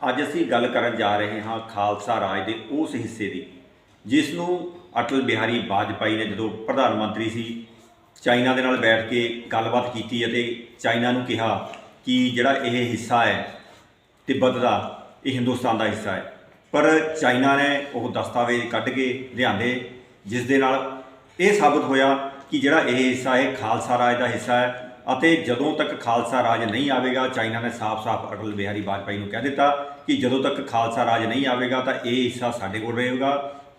ਅੱਜ ਅਸੀਂ ਗੱਲ ਕਰਨ ਜਾ ਰਹੇ ਹਾਂ ਖਾਲਸਾ ਰਾਜ ਦੇ ਉਸ ਹਿੱਸੇ ਦੀ ਜਿਸ ਨੂੰ ਅਟਲ ਬਿਹਾਰੀ ਵਾਜਪਾਈ ਨੇ ਜਦੋਂ ਪ੍ਰਧਾਨ ਮੰਤਰੀ ਸੀ, ਚਾਈਨਾ ਦੇ ਨਾਲ ਬੈਠ ਕੇ ਗੱਲਬਾਤ ਕੀਤੀ ਅਤੇ ਚਾਈਨਾ ਨੂੰ ਕਿਹਾ ਕਿ ਜਿਹੜਾ ਇਹ ਹਿੱਸਾ ਹੈ, ਤਿੱਬਤ ਦਾ, ਇਹ ਹਿੰਦੁਸਤਾਨ ਦਾ ਹਿੱਸਾ ਹੈ। ਪਰ ਚਾਈਨਾ ਨੇ ਉਹ ਦਸਤਾਵੇਜ਼ ਕੱਢ ਕੇ ਲਿਆਂਦੇ, ਜਿਸ ਦੇ ਨਾਲ ਇਹ ਸਾਬਤ ਹੋਇਆ ਕਿ ਜਿਹੜਾ ਇਹ ਹਿੱਸਾ ਹੈ ਖਾਲਸਾ ਰਾਜ ਦਾ ਹਿੱਸਾ ਹੈ ਅਤੇ ਜਦੋਂ ਤੱਕ ਖਾਲਸਾ ਰਾਜ ਨਹੀਂ ਆਵੇਗਾ, ਚਾਈਨਾ ਨੇ ਸਾਫ਼-ਸਾਫ਼ ਅਟਲ ਬਿਹਾਰੀ ਵਾਜਪਾਈ ਨੂੰ ਕਹਿ ਦਿੱਤਾ ਕਿ ਜਦੋਂ ਤੱਕ ਖਾਲਸਾ ਰਾਜ ਨਹੀਂ ਆਵੇਗਾ ਤਾਂ ਇਹ ਹਿੱਸਾ ਸਾਡੇ ਕੋਲ ਰਹੇਗਾ,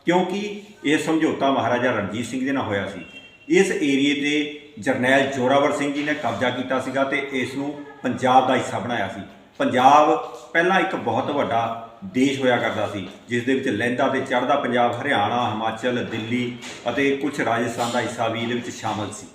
ਕਿਉਂਕਿ ਇਹ ਸਮਝੌਤਾ ਮਹਾਰਾਜਾ ਰਣਜੀਤ ਸਿੰਘ ਦੇ ਨਾਲ ਹੋਇਆ ਸੀ। ਇਸ ਏਰੀਏ ਤੇ ਜਰਨੈਲ ਜੋਰਾਵਰ ਸਿੰਘ ਜੀ ਨੇ ਕਬਜ਼ਾ ਕੀਤਾ ਸੀਗਾ ਤੇ ਇਸ ਨੂੰ ਪੰਜਾਬ ਦਾ ਹਿੱਸਾ ਬਣਾਇਆ ਸੀ। ਪੰਜਾਬ ਪਹਿਲਾਂ ਇੱਕ ਬਹੁਤ ਵੱਡਾ ਦੇਸ਼ ਹੋਇਆ ਕਰਦਾ ਸੀ, ਜਿਸ ਦੇ ਵਿੱਚ ਲਹਿੰਦਾ ਤੇ ਚੜ੍ਹਦਾ ਪੰਜਾਬ, ਹਰਿਆਣਾ, ਹਿਮਾਚਲ, ਦਿੱਲੀ ਅਤੇ ਕੁਝ ਰਾਜਸਥਾਨ ਦਾ ਹਿੱਸਾ ਵੀ ਇਹਦੇ ਵਿੱਚ ਸ਼ਾਮਲ ਸੀ।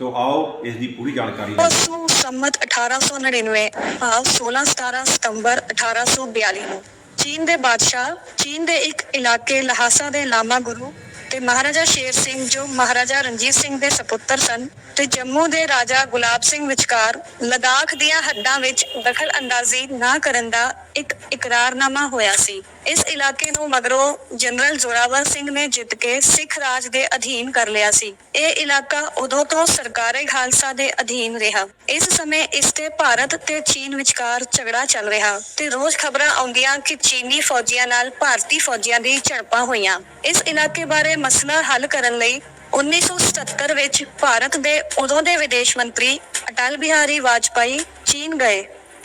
ਸੋ ਆਓ ਇਸ ਦੀ ਪੂਰੀ ਜਾਣਕਾਰੀ ਲੈਂਦੇ ਹਾਂ। ਸੰਮਤ 1899 ਭਾਵ 16-17 ਸਤੰਬਰ 1842 ਨੂੰ ਚੀਨ ਦੇ ਬਾਦਸ਼ਾਹ, ਚੀਨ ਦੇ ਇੱਕ ਇਲਾਕੇ ਲਹਾਸਾ ਦੇ ਲਾਮਾ ਗੁਰੂ ਤੇ ਮਹਾਰਾਜਾ ਸ਼ੇਰ ਸਿੰਘ ਜੋ ਮਹਾਰਾਜਾ ਰਣਜੀਤ ਸਿੰਘ ਦੇ ਸੁਪੁੱਤਰ ਸਨ ਤੇ ਜੰਮੂ ਦੇ ਰਾਜਾ ਗੁਲਾਬ ਸਿੰਘ ਵਿਚਕਾਰ ਲਦਾਖ ਦੀਆਂ ਹੱਦਾਂ ਵਿੱਚ ਦਖਲ ਅੰਦਾਜ਼ੀ ਨਾ ਕਰਨ ਦਾ ਇੱਕ ਇਕਰਾਰਨਾਮਾ ਹੋਇਆ ਸੀ ਇਸ ਇਲਾਕੇ ਨੂੰ ਮਗਰੋਂ ਜਨਰਲ ਜ਼ੋਰਾਵਰ ਸਿੰਘ ਨੇ ਜਿੱਤ ਕੇ ਸਿੱਖ ਰਾਜ ਦੇ ਅਧੀਨ ਕਰ ਲਿਆ ਸੀ। ਇਹ ਇਲਾਕਾ ਉਦੋਂ ਤੋਂ ਸਰਕਾਰੇ ਖਾਲਸਾ ਦੇ ਅਧੀਨ ਰਿਹਾ। ਇਸ ਸਮੇਂ ਇਸ ਤੇ ਭਾਰਤ ਤੇ ਚੀਨ ਵਿਚਕਾਰ ਝਗੜਾ ਚੱਲ ਰਿਹਾ ਤੇ ਰੋਜ਼ ਖਬਰਾਂ ਆਉਂਦੀਆਂ ਕਿ ਚੀਨੀ ਫੌਜੀਆਂ ਨਾਲ ਭਾਰਤੀ ਫੌਜੀਆਂ ਦੀ ਝੜਪਾਂ ਹੋਈਆਂ। ਇਸ ਇਲਾਕੇ ਬਾਰੇ ਮਸਲਾ ਹੱਲ ਕਰਨ ਲਈ 1977 ਵਿੱਚ ਭਾਰਤ ਦੇ ਉਦੋਂ ਦੇ ਵਿਦੇਸ਼ ਮੰਤਰੀ ਅਟਲ ਬਿਹਾਰੀ ਵਾਜਪਾਈ ਚੀਨ ਗਏ।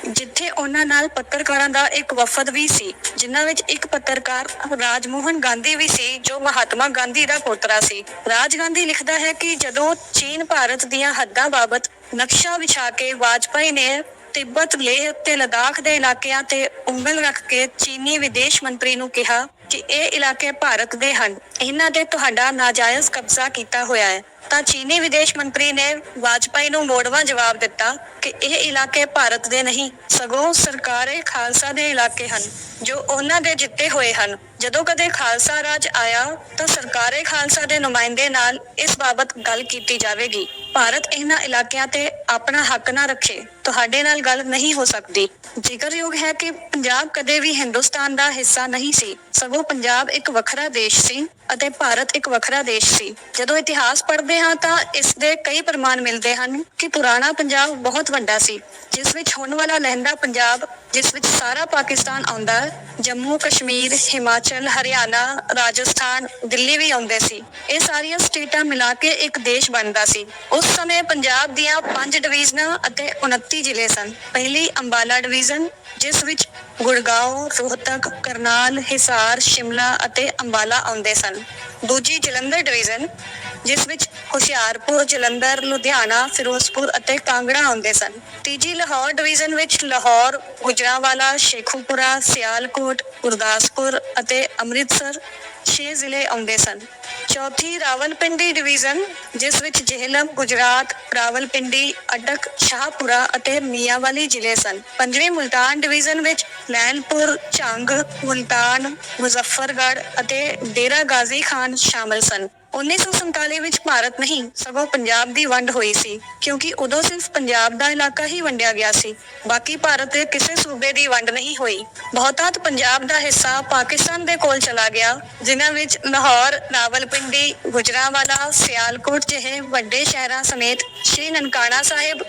ਜਿੱਥੇ ਉਹਨਾਂ ਨਾਲ ਪੱਤਰਕਾਰਾਂ ਦਾ ਇੱਕ ਵਫਦ ਵੀ ਸੀ, ਜਿਨ੍ਹਾਂ ਵਿੱਚ ਇੱਕ ਪੱਤਰਕਾਰ ਰਾਜਮੋਹਨ ਗਾਂਧੀ ਵੀ ਸੀ, ਜੋ ਮਹਾਤਮਾ ਗਾਂਧੀ ਦਾ ਪੋਤਰਾ ਸੀ। ਰਾਜ ਗਾਂਧੀ ਲਿਖਦਾ ਹੈ ਕਿ ਜਦੋਂ ਚੀਨ ਭਾਰਤ ਦੀਆਂ ਹੱਦਾਂ ਬਾਬਤ ਨਕਸ਼ਾ ਵਿਛਾ ਕੇ ਵਾਜਪਾਈ ਨੇ ਤਿੱਬਤ ਲੇਹ ਤੇ ਲਦਾਖ ਦੇ ਇਲਾਕਿਆਂ ਤੇ ਉਂਗਲ ਰੱਖ ਕੇ ਚੀਨੀ ਵਿਦੇਸ਼ ਮੰਤਰੀ ਨੂੰ ਕਿਹਾ ਕਿ ਇਹ ਇਲਾਕੇ ਭਾਰਤ ਦੇ ਹਨ। ਇਹਨਾਂ ਤੇ ਤੁਹਾਡਾ ਨਾਜਾਇਜ਼ ਕਬਜ਼ਾ ਕੀਤਾ ਹੋਇਆ ਹੈ। ਤਾਂ ਚੀਨੀ ਵਿਦੇਸ਼ ਮੰਤਰੀ ਨੇ ਵਾਜਪਾਈ ਨੂੰ ਮੋੜਵਾ ਜਵਾਬ ਦਿੱਤਾ ਕਿ ਇਹ ਇਲਾਕੇ ਭਾਰਤ ਦੇ ਨਹੀਂ, ਸਗੋਂ ਸਰਕਾਰੇ ਖਾਲਸਾ ਦੇ ਇਲਾਕੇ ਹਨ, ਜੋ ਉਹਨਾਂ ਦੇ ਜਿੱਤੇ ਹੋਏ ਹਨ। ਜਦੋਂ ਕਦੇ ਖਾਲਸਾ ਰਾਜ ਆਇਆ, ਤਾਂ ਸਰਕਾਰੇ ਖਾਲਸਾ ਦੇ ਨੁਮਾਇੰਦੇ ਨਾਲ ਇਸ ਬਾਬਤ ਗੱਲ ਕੀਤੀ ਜਾਵੇਗੀ। ਭਾਰਤ ਇਹਨਾਂ ਇਲਾਕਿਆਂ ਤੇ ਆਪਣਾ ਹੱਕ ਨਾ ਰੱਖੇ, ਤੁਹਾਡੇ ਨਾਲ ਗੱਲ ਨਹੀਂ ਹੋ ਸਕਦੀ। ਜ਼ਿਕਰਯੋਗ ਹੈ ਕਿ ਪੰਜਾਬ ਕਦੇ ਵੀ ਹਿੰਦੁਸਤਾਨ ਦਾ ਹਿੱਸਾ ਨਹੀਂ ਸੀ, ਸਗੋਂ ਪੰਜਾਬ ਇੱਕ ਵੱਖਰਾ ਦੇਸ਼ ਸੀ ਅਤੇ ਭਾਰਤ ਇੱਕ ਵੱਖਰਾ ਦੇਸ਼ ਸੀ। ਜਦੋਂ ਇਤਿਹਾਸ ਪੜ੍ਹਦੇ ਹਾਂ ਤਾਂ ਇਸ ਦੇ ਕਈ ਪ੍ਰਮਾਣ ਮਿਲਦੇ ਹਨ ਕਿ ਪੁਰਾਣਾ ਪੰਜਾਬ ਬਹੁਤ ਵੱਡਾ ਸੀ, ਜਿਸ ਵਿੱਚ ਹੁਣ ਵਾਲਾ ਲਹਿੰਦਾ ਪੰਜਾਬ, ਜਿਸ ਵਿੱਚ ਸਾਰਾ ਪਾਕਿਸਤਾਨ ਆਉਂਦਾ, ਜੰਮੂ, ਕਸ਼ਮੀਰ, ਹਿਮਾਚਲ, ਹਰਿਆਣਾ, ਰਾਜਸਥਾਨ, ਦਿੱਲੀ ਵੀ ਆਉਂਦੇ ਸੀ। ਇਹ ਸਾਰੀਆਂ ਸਟੇਟਾਂ ਮਿਲਾ ਕੇ ਇੱਕ ਦੇਸ਼ ਬਣਦਾ ਸੀ। ਉਸ ਸਮੇਂ ਪੰਜਾਬ ਦੀਆਂ 5 ਡਿਵੀਜ਼ਨਾਂ ਅਤੇ 29 ਜ਼ਿਲ੍ਹੇ ਸਨ। ਪਹਿਲੀ ਅੰਬਾਲਾ ਡਿਵੀਜ਼ਨ, ਜਿਸ ਵਿੱਚ ਗੁੜਗਾਉਂ ਰੋਹਤਕ, ਕਰਨਾਲ, ਹਿਸਾਰ, ਸ਼ਿਮਲਾ ਅਤੇ ਅੰਬਾਲਾ ਆਉਂਦੇ ਸਨ। ਦੂਜੀ ਜਲੰਧਰ ਡਿਵੀਜ਼ਨ ਜਿਸ ਵਿੱਚ ਹੁਸ਼ਿਆਰਪੁਰ, ਜਲੰਧਰ, ਲੁਧਿਆਣਾ, ਫਿਰੋਜ਼ਪੁਰ ਅਤੇ ਕਾਂਗੜਾ ਆਉਂਦੇ ਸਨ। ਤੀਜੀ ਲਾਹੌਰ ਡਿਵੀਜ਼ਨ ਵਿੱਚ ਲਾਹੌਰ, ਗੁਜਰਾਂਵਾਲਾ, ਸ਼ੇਖੂਪੁਰਾ, ਸਿਆਲਕੋਟ, ਗੁਰਦਾਸਪੁਰ ਅਤੇ ਅੰਮ੍ਰਿਤਸਰ 6 ਜ਼ਿਲ੍ਹੇ ਆਉਂਦੇ ਸਨ। ਚੌਥੀ ਰਾਵਲਪਿੰਡੀ ਡਿਵੀਜ਼ਨ, ਜਿਸ ਵਿੱਚ ਜੇਹਲਮ, ਗੁਜਰਾਤ, ਰਾਵਲਪਿੰਡੀ, ਅਟਕ, ਸ਼ਾਹਪੁਰਾ ਅਤੇ ਮੀਆਂਵਾਲੀ ਜ਼ਿਲ੍ਹੇ ਸਨ। ਪੰਜਵੀਂ ਮੁਲਤਾਨ ਡਿਵੀਜ਼ਨ ਵਿੱਚ ਲੈਨਪੁਰ, ਝੰਗ, ਮੁਲਤਾਨ, ਮੁਜ਼ੱਫਰਗੜ੍ਹ ਅਤੇ ਡੇਰਾ ਗਾਜ਼ੀ ਖਾਨ ਸ਼ਾਮਲ ਸਨ। 1947 ਵਿੱਚ ਭਾਰਤ ਨਹੀਂ, ਸਗੋਂ ਪੰਜਾਬ ਦੀ ਵੰਡ ਹੋਈ ਸੀ, ਕਿਉਂਕਿ ਉਦੋਂ ਸਿਰਫ ਪੰਜਾਬ ਦਾ ਇਲਾਕਾ ਹੀ ਵੰਡਿਆ ਗਿਆ ਸੀ, ਬਾਕੀ ਭਾਰਤ ਦੇ ਕਿਸੇ ਸੂਬੇ ਦੀ ਵੰਡ ਨਹੀਂ ਹੋਈ। ਬਹੁਤਾਤ ਪੰਜਾਬ ਦਾ ਹਿੱਸਾ ਪਾਕਿਸਤਾਨ ਦੇ ਕੋਲ ਚਲਾ ਗਿਆ, ਜਿਨ੍ਹਾਂ ਵਿੱਚ ਲਾਹੌਰ ਰਾਵਲਪਿੰਡੀ ਗੁਜਰਾਂਵਾਲਾ, ਸਿਆਲਕੋਟ ਜਿਹੇ ਵੱਡੇ ਸ਼ਹਿਰਾਂ ਸਮੇਤ ਸ਼੍ਰੀ ਨਨਕਾਣਾ ਸਾਹਿਬ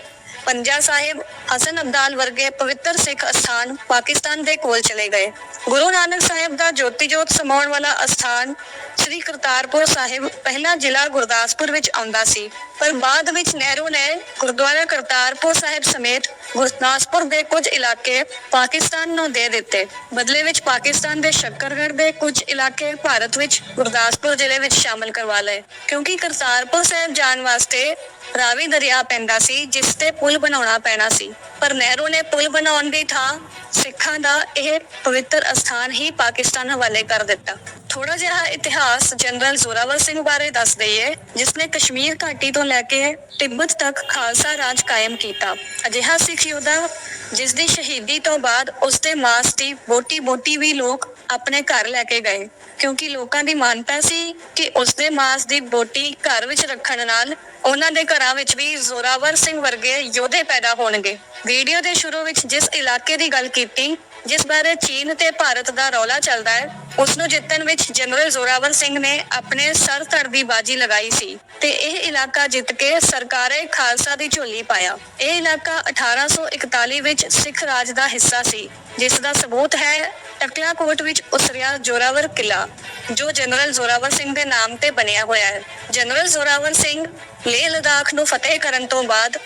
ਪੰਜਾ ਸਾਹਿਬ ਹਸਨ ਅਬਦਾਲ ਵਰਗੇ ਪਵਿੱਤਰ ਸਿੱਖ ਅਸਥਾਨ ਪਾਕਿਸਤਾਨ ਦੇ ਕੋਲ ਚਲੇ ਗਏ। ਗੁਰੂ ਨਾਨਕ ਸਾਹਿਬ ਦਾ ਜੋਤੀ ਜੋਤ ਸਮਾਉਣ ਵਾਲਾ ਅਸਥਾਨ ਸ੍ਰੀ ਕਰਤਾਰਪੁਰ ਸਾਹਿਬ ਪਹਿਲਾ ਜ਼ਿਲ੍ਹਾ ਗੁਰਦਾਸਪੁਰ ਵਿੱਚ ਆਉਂਦਾ ਸੀ। ਪਰ ਬਾਅਦ ਵਿੱਚ ਨਹਿਰੂ ਨੇ ਗੁਰਦੁਆਰਾ ਕਰਤਾਰਪੁਰ ਸਾਹਿਬ ਸਮੇਤ ਗੁਰਦਾਸਪੁਰ ਦੇ ਕੁਝ ਇਲਾਕੇ ਪਾਕਿਸਤਾਨ ਨੂੰ ਦੇ ਦਿੱਤੇ। ਬਦਲੇ ਵਿੱਚ ਪਾਕਿਸਤਾਨ ਦੇ ਸ਼ੱਕਰਗੜ੍ਹ ਦੇ ਕੁਝ ਇਲਾਕੇ ਭਾਰਤ ਵਿੱਚ ਗੁਰਦਾਸਪੁਰ ਜ਼ਿਲ੍ਹੇ ਵਿੱਚ ਸ਼ਾਮਲ ਕਰਵਾ ਲਏ। ਕਿਉਂਕਿ ਕਰਤਾਰਪੁਰ ਸਾਹਿਬ ਜਾਣ ਵਾਸਤੇ ਰਾਵੀ ਦਰਿਆ ਪੈਂਦਾ ਸੀ, ਜਿਸ ਤੇ ਪੁਲ ਬਣਾਉਣਾ ਪੈਣਾ ਸੀ। ਪਰ ਨਹਿਰੂ ਨੇ ਪੁਲ ਬਣਾਉਣ ਦੀ ਥਾਂ ਸਿੱਖਾਂ ਦਾ ਇਹ ਪਵਿੱਤਰ ਅਸਥਾਨ ਹੀ ਪਾਕਿਸਤਾਨ ਹਵਾਲੇ ਕਰ ਦਿੱਤਾ। ਥੋੜਾ ਜਿਹਾ ਇਤਿਹਾਸ ਜਨਰਲ ਜ਼ੋਰਾਵਰ ਸਿੰਘ ਬਾਰੇ ਦੱਸ ਦਈਏ, ਜਿਸ ਨੇ ਕਸ਼ਮੀਰ ਘਾਟੀ ਤੋਂ ਲੈ ਕੇ ਤਿੱਬਤ ਤੱਕ ਖਾਲਸਾ ਰਾਜ ਕਾਇਮ ਕੀਤਾ। ਅਜਿਹਾ ਸਿੱਖ ਯੋਧਾ, ਜਿਸ ਦੀ ਸ਼ਹੀਦੀ ਤੋਂ ਬਾਅਦ ਉਸ ਦੇ ਮਾਸ ਦੀ ਬੋਟੀ ਬੋਟੀ ਵੀ ਲੋਕ ਆਪਣੇ ਘਰ ਲੈ ਕੇ ਗਏ, ਕਿਉਂਕਿ ਲੋਕਾਂ ਦੀ ਮਾਨਤਾ ਸੀ ਕਿ ਉਸ ਦੇ ਮਾਸ ਦੀ ਬੋਟੀ ਘਰ ਵਿੱਚ ਰੱਖਣ ਨਾਲ ਉਹਨਾਂ ਦੇ ਘਰਾਂ ਵਿੱਚ ਵੀ ਜ਼ੋਰਾਵਰ ਸਿੰਘ ਵਰਗੇ ਯੋਧੇ ਪੈਦਾ ਹੋਣਗੇ। ਵੀਡੀਓ ਦੇ ਸ਼ੁਰੂ ਵਿੱਚ ਜਿਸ ਇਲਾਕੇ ਦੀ ਗੱਲ ਕੀਤੀ ਜਿਸ ਬਾਰੇ ਚੀਨ ਤੇ ਭਾਰਤ ਦਾ ਰੌਲਾ ਚੱਲਦਾ ਹੈ ਉਸ ਨੂੰ ਜਿੱਤਣ ਵਿੱਚ ਜਨਰਲ ਜ਼ੋਰਾਵਰ ਸਿੰਘ ਨੇ ਆਪਣੇ ਸਰ ਧੜ ਦੀ ਬਾਜੀ ਲਗਾਈ ਸੀ ਤੇ ਇਹ ਇਲਾਕਾ ਜਿੱਤ ਕੇ ਸਰਕਾਰੇ ਖਾਲਸਾ ਦੀ ਝੋਲੀ ਪਾਇਆ। ਇਹ ਇਲਾਕਾ 1841 ਵਿੱਚ ਸਿੱਖ ਰਾਜ ਦਾ ਹਿੱਸਾ ਸੀ, ਜਿਸ ਦਾ ਸਬੂਤ ਹੈ ਟਕਲਾ ਕੋਟ ਵਿੱਚ ਉਸਰਿਆ ਜ਼ੋਰਾਵਰ ਕਿਲਾ ਜੋ ਜਨਰਲ ਜ਼ੋਰਾਵਰ ਸਿੰਘ ਦੇ ਨਾਮ ਤੇ ਬਣਿਆ ਹੋਇਆ ਹੈ। ਜਨਰਲ ਜ਼ੋਰਾਵਰ ਸਿੰਘ ਲੇਹ ਲਦਾਖ ਨੂੰ ਫਤਿਹ ਕਰਨ ਤੋਂ ਬਾਅਦ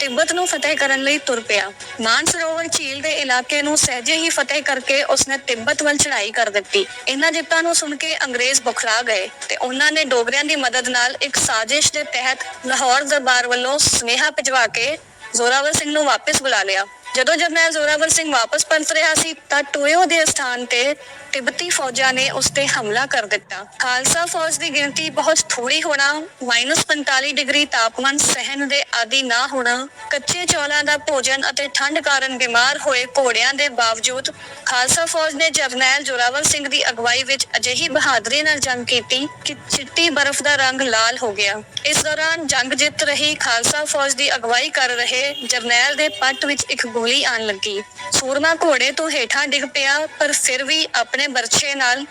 ਤਿੱਬਤ ਨੂੰ ਫਤਿਹ ਕਰਨ ਲਈ ਤੁਰ ਪਿਆ। ਮਾਨਸਰੋਵਰ ਝੀਲ ਦੇ ਇਲਾਕੇ ਨੂੰ ਸਹਿਜੇ ਹੀ ਫਤਿਹ ਕਰਕੇ ਉਸਨੇ ਤਿੱਬਤ ਵੱਲ ਚੜ੍ਹਾਈ ਕਰ ਦਿੱਤੀ। ਇਹਨਾਂ ਜਿੱਤਾਂ ਨੂੰ ਸੁਣ ਕੇ ਅੰਗਰੇਜ਼ ਬੁਖਲਾ ਗਏ ਤੇ ਉਹਨਾਂ ਨੇ ਡੋਗਰਿਆਂ ਦੀ ਮਦਦ ਨਾਲ ਇੱਕ ਸਾਜ਼ਿਸ਼ ਦੇ ਤਹਿਤ ਲਾਹੌਰ ਦਰਬਾਰ ਵੱਲੋਂ ਸੁਨੇਹਾ ਭਿਜਵਾ ਕੇ ਜ਼ੋਰਾਵਰ ਸਿੰਘ ਨੂੰ ਵਾਪਸ ਬੁਲਾ ਲਿਆ। ਜਦੋਂ ਜਰਨੈਲ ਜ਼ੋਰਾਵਰ ਸਿੰਘ ਵਾਪਸ ਪਰਤ ਰਿਹਾ ਸੀ ਤਾਂ ਟੋਇਓ ਦੇ ਸਥਾਨ ਤੇ ਤਿੱਬਤੀ ਫੌਜਾਂ ਨੇ ਉਸ ਤੇ ਹਮਲਾ ਕਰ ਦਿੱਤਾ। ਖਾਲਸਾ ਫੌਜ ਦੀ ਗਿਣਤੀ ਬਹੁਤ ਥੋੜੀ ਹੋਣਾ -45 ਡਿਗਰੀ ਤਾਪਮਾਨ ਸਹਿਣ ਦੇ ਆਦੀ ਨਾ ਹੋਣਾ, ਕੱਚੇ ਚੌਲਾਂ ਦਾ ਭੋਜਨ ਅਤੇ ਠੰਡ ਕਾਰਨ ਬਿਮਾਰ ਹੋਏ ਘੋੜਿਆਂ ਦੇ ਬਾਵਜੂਦ ਖਾਲਸਾ ਫੌਜ ਨੇ ਜਰਨੈਲ ਜ਼ੋਰਾਵਰ ਸਿੰਘ ਦੀ ਅਗਵਾਈ ਵਿੱਚ ਅਜਿਹੀ ਬਹਾਦਰੀ ਨਾਲ ਜੰਗ ਕੀਤੀ ਕਿ ਚਿੱਟੀ ਬਰਫ਼ ਦਾ ਰੰਗ ਲਾਲ ਹੋ ਗਿਆ। ਇਸ ਦੌਰਾਨ ਜੰਗ ਜਿੱਤ ਰਹੀ ਖਾਲਸਾ ਫੌਜ ਦੀ ਅਗਵਾਈ ਕਰ ਰਹੇ ਜਰਨੈਲ ਦੇ ਪੱਟ ਵਿੱਚ ਇੱਕ ਗੋਲੀ ਆਣ ਲੱਗੀ। ਸੂਰਮਾ ਘੋੜੇ ਤੋਂ ਹੇਠਾਂ ਡਿੱਗ ਪਿਆ, ਪਰ ਫਿਰ ਵੀ ਆਪਣੇ ਬਰਛੇ ਨਾਲ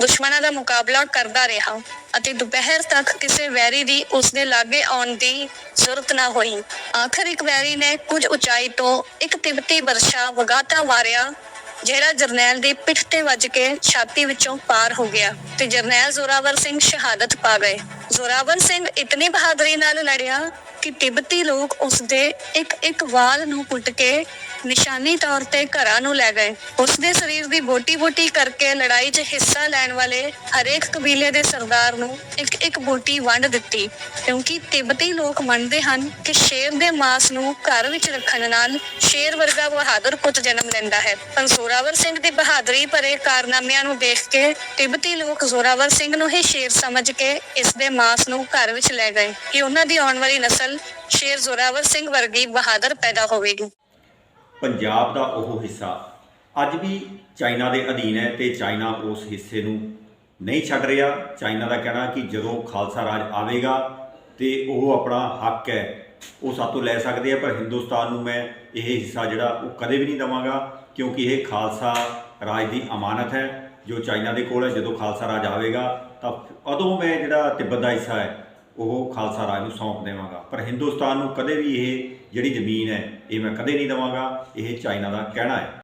ਦੁਸ਼ਮਣਾਂ ਦਾ ਮੁਕਾਬਲਾ ਕਰਦਾ ਰਿਹਾ ਅਤੇ ਦੁਪਹਿਰ ਤੱਕ ਕਿਸੇ ਵੈਰੀ ਦੀ ਉਸਦੇ ਲਾਗੇ ਆਉਣ ਦੀ ਜ਼ਰੂਰਤ ਨਾ ਹੋਈ। ਆਖਰ ਇੱਕ ਵੈਰੀ ਨੇ ਕੁਝ ਉਚਾਈ ਤੋਂ ਇੱਕ ਤਿਬਤੀ ਬਰਛਾ ਵਗਾਤਾ ਮਾਰਿਆ ਜਿਹੜਾ ਜਰਨੈਲ ਦੀ ਪਿੱਠ ਤੇ ਵੱਜ ਕੇ ਛਾਤੀ ਵਿੱਚੋਂ ਪਾਰ ਹੋ ਗਿਆ ਤੇ ਜਰਨੈਲ ਜ਼ੋਰਾਵਰ ਸਿੰਘ ਸ਼ਹਾਦਤ ਪਾ ਗਏ। ਜ਼ੋਰਾਵਰ ਸਿੰਘ ਇਤਨੀ ਬਹਾਦਰੀ ਨਾਲ ਲੜਿਆ ਕਿ ਤਿੱਬਤੀ ਲੋਕ ਉਸ ਦੇ ਇੱਕ ਇੱਕ ਵਾਲ ਨੂੰ ਪੁੱਟ ਕੇ ਨਿਸ਼ਾਨੀ ਤੌਰ ਤੇ ਘਰਾਂ ਨੂੰ ਲੈ ਗਏ। ਉਸ ਦੇ ਸਰੀਰ ਦੀ ਬੋਟੀ-ਬੋਟੀ ਕਰਕੇ ਲੜਾਈ 'ਚ ਹਿੱਸਾ ਲੈਣ ਵਾਲੇ ਹਰੇਕ ਕਬੀਲੇ ਦੇ ਸਰਦਾਰ ਨੂੰ ਇੱਕ ਇੱਕ ਬੋਟੀ ਵੰਡ ਦਿੱਤੀ। ਕਿਉਂਕਿ ਤਿੱਬਤੀ ਲੋਕ ਮੰਨਦੇ ਹਨ ਕਿ ਸ਼ੇਰ ਦੇ ਮਾਸ ਨੂੰ ਘਰ ਵਿੱਚ ਰੱਖਣ ਨਾਲ ਸ਼ੇਰ ਵਰਗਾ ਬਹਾਦਰ ਪੁੱਤ ਜਨਮ ਲੈਂਦਾ ਹੈ। ਪਰ ਜ਼ੋਰਾਵਰ ਸਿੰਘ ਦੀ ਬਹਾਦਰੀ ਭਰੇ ਕਾਰਨਾਮਿਆਂ ਨੂੰ ਦੇਖ ਕੇ ਤਿੱਬਤੀ ਲੋਕ ਜ਼ੋਰਾਵਰ ਸਿੰਘ ਨੂੰ ਹੀ ਸ਼ੇਰ ਸਮਝ ਕੇ ਇਸ ਦੇ ਮਾਸ ਨੂੰ ਘਰ ਵਿੱਚ ਲੈ ਗਏ ਕਿ ਉਹਨਾਂ ਦੀ ਆਉਣ ਵਾਲੀ ਨਸਲ ਸ਼ੇਰ ਜ਼ੋਰਾਵਰ ਸਿੰਘ ਵਰਗੀ ਬਹਾਦਰ ਪੈਦਾ ਹੋਵੇਗੀ। ਪੰਜਾਬ ਦਾ ਉਹ ਹਿੱਸਾ। ਅੱਜ ਵੀ ਚਾਈਨਾ ਦੇ ਅਧੀਨ ਹੈ ਤੇ ਚਾਈਨਾ ਉਸ ਹਿੱਸੇ ਨੂੰ ਨਹੀਂ ਛੱਡ ਰਿਹਾ। ਚਾਈਨਾ ਦਾ ਕਹਿਣਾ ਕਿ ਜਦੋਂ ਖਾਲਸਾ ਰਾਜ ਆਵੇਗਾ ਤੇ ਉਹ ਆਪਣਾ ਹੱਕ ਹੈ, ਉਹ ਸਾਤੋਂ ਲੈ ਸਕਦੇ ਆ। ਪਰ ਹਿੰਦੁਸਤਾਨ ਨੂੰ ਮੈਂ ਇਹ ਹਿੱਸਾ ਜਿਹੜਾ ਉਹ ਕਦੇ ਵੀ ਨਹੀਂ ਦਵਾਂਗਾ, ਕਿਉਂਕਿ ਇਹ ਖਾਲਸਾ ਰਾਜ ਦੀ ਅਮਾਨਤ ਹੈ। ਜੋ ਚਾਈਨਾ ਦੇ ਕੋਲ ਹੈ, ਜਦੋਂ ਖਾਲਸਾ ਰਾਜ ਆਵੇਗਾ, ਤਾਂ ਉਦੋਂ ਮੈਂ ਜਿਹੜਾ ਤਿੱਬਤ ਦਾ ਹਿੱਸਾ ਹੈ ਉਹ ਖਾਲਸਾ ਰਾਜ ਨੂੰ ਸੌਂਪ ਦੇਵਾਂਗਾ। ਪਰ ਹਿੰਦੁਸਤਾਨ ਨੂੰ ਕਦੇ ਵੀ ਇਹ ਜਿਹੜੀ ਜ਼ਮੀਨ ਹੈ, ਇਹ ਮੈਂ ਕਦੇ ਨਹੀਂ ਦੇਵਾਂਗਾ। ਇਹ ਚਾਈਨਾ ਦਾ ਕਹਿਣਾ ਹੈ।